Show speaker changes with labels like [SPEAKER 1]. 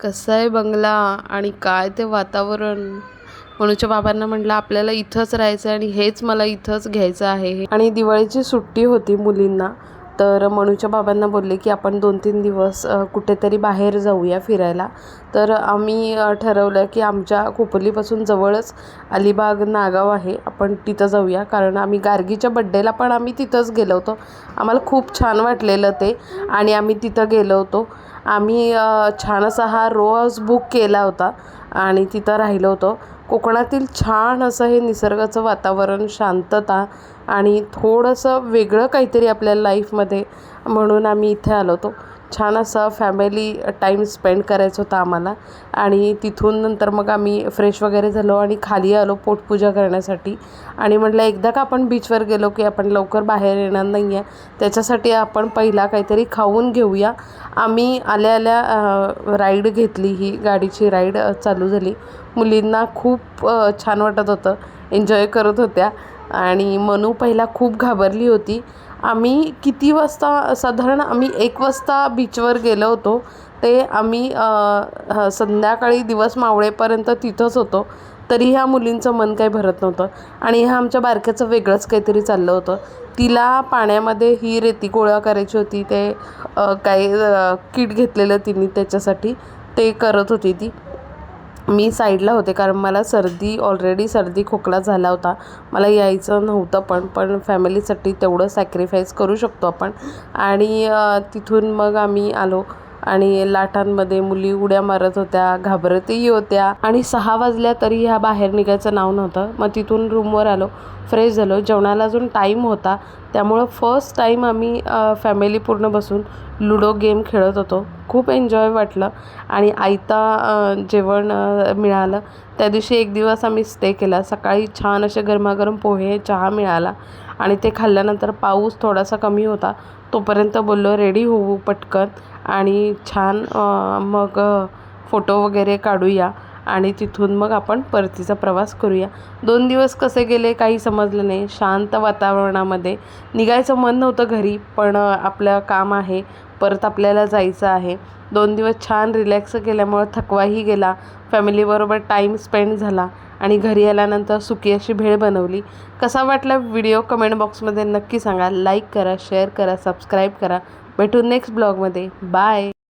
[SPEAKER 1] कसा आहे बंगला आणि काय ते वातावरण? मनूच्या बाबांना म्हटलं आपल्याला इथंच राहायचं आहे आणि हेच मला इथंच घ्यायचं आहे. आणि दिवाळीची सुट्टी होती मुलींना तर मनूच्या बाबांना बोलले की आपण दोन तीन दिवस कुठेतरी बाहेर जाऊया फिरायला. तर आम्ही ठरवलं की आमच्या खोपोलीपासून जवळच अलिबाग नागाव आहे आपण तिथं जाऊया. कारण आम्ही गार्गीच्या बड्डेला पण आम्ही तिथंच गेलो होतो. आम्हाला खूप छान वाटलेलं ते आणि आम्ही तिथं गेलो होतो. आम्ही छान असा हा रो हाऊस बुक केला होता आणि तिथं राहिलो होतो. कोकणातील छान असं हे निसर्गाचं वातावरण शांतता आणि थोडंसं वेगळं काहीतरी आपल्या लाईफमध्ये म्हणून आम्ही इथे आलो होतो. छान असा फॅमिली टाईम स्पेंड करायचा होता आम्हाला. आणि तिथून नंतर मग आम्ही फ्रेश वगैरे झालो आणि खाली आलो पोटपूजा करण्यासाठी. आणि म्हटलं एकदा का आपण बीचवर गेलो की आपण लवकर बाहेर येणार नाही आहे त्याच्यासाठी आपण पहिला काहीतरी खाऊन घेऊया. आम्ही आल्या आल्या राईड घेतली. ही गाडीची राईड चालू झाली. मुलींना खूप छान वाटत होतं. एन्जॉय करत होत्या. आणि मनू पहिला खूप घाबरली होती. आम्ही किती वाजता साधारण आम्ही एक वाजता बीचवर गेलो होतो. ते आम्ही संध्याकाळी दिवस मावळेपर्यंत तिथंच होतो. तरी ह्या मुलींचं मन काही भरत नव्हतं. आणि ह्या आमच्या बारक्याचं वेगळंच काहीतरी चाललं होतं. तिला पाण्यामध्ये ही रेती गोळा करायची होती. ते काही किट घेतलेलं तिने त्याच्यासाठी. ते करत होती ती. मी साईडला होते कारण मला सर्दी ऑलरेडी सर्दी खोकला झाला होता. मला यायचं नव्हतं पण पण फॅमिलीसाठी तेवढं सॅक्रिफाईस करू शकतो आपण. आणि तिथून मग आम्ही आलो आणि लाटांमध्ये मुली उड्या मारत होत्या घाबरतही होत्या. आणि सहा वाजल्या तरी ह्या बाहेर निघायचं नाव नव्हतं. मग तिथून रूमवर आलो फ्रेश झालो. जेवणाला अजून टाईम होता त्यामुळं फर्स्ट टाईम आम्ही फॅमिली पूर्ण बसून लुडो गेम खेळत होतो. खूप एन्जॉय वाटलं. आणि आयता जेवण मिळालं. त्या दिवशी एक दिवस आम्ही स्टे केला. सकाळी छान असे गरमागरम पोहे चहा मिळाला. आणि ते खाल्ल्यानंतर पाऊस थोडासा कमी होता. तोपर्यंत बोललो रेडी होऊ पटकन. आणि छान मग फोटो वगैरे काढूया. आणि तिथून मग आपण परतीचा प्रवास करूया. दोन दिवस कसे गेले काही समजलं नाही. शांत वातावरणामध्ये. निघायचं मन नव्हतं घरी पण आपलं काम आहे. परत आपल्याला जायचं आहे. दोन दिवस छान रिलॅक्स केल्यामुळं थकवाही गेला. फॅमिलीबरोबर टाईम स्पेंड झाला आणि घरी आल्यानंतर सुकी अशी भेळ बनवली. कसा वाटला व्हिडिओ कमेंट बॉक्समध्ये नक्की सांगा. लाईक करा शेअर करा सबस्क्राईब करा. भेटू नेक्स्ट ब्लॉगमध्ये बाय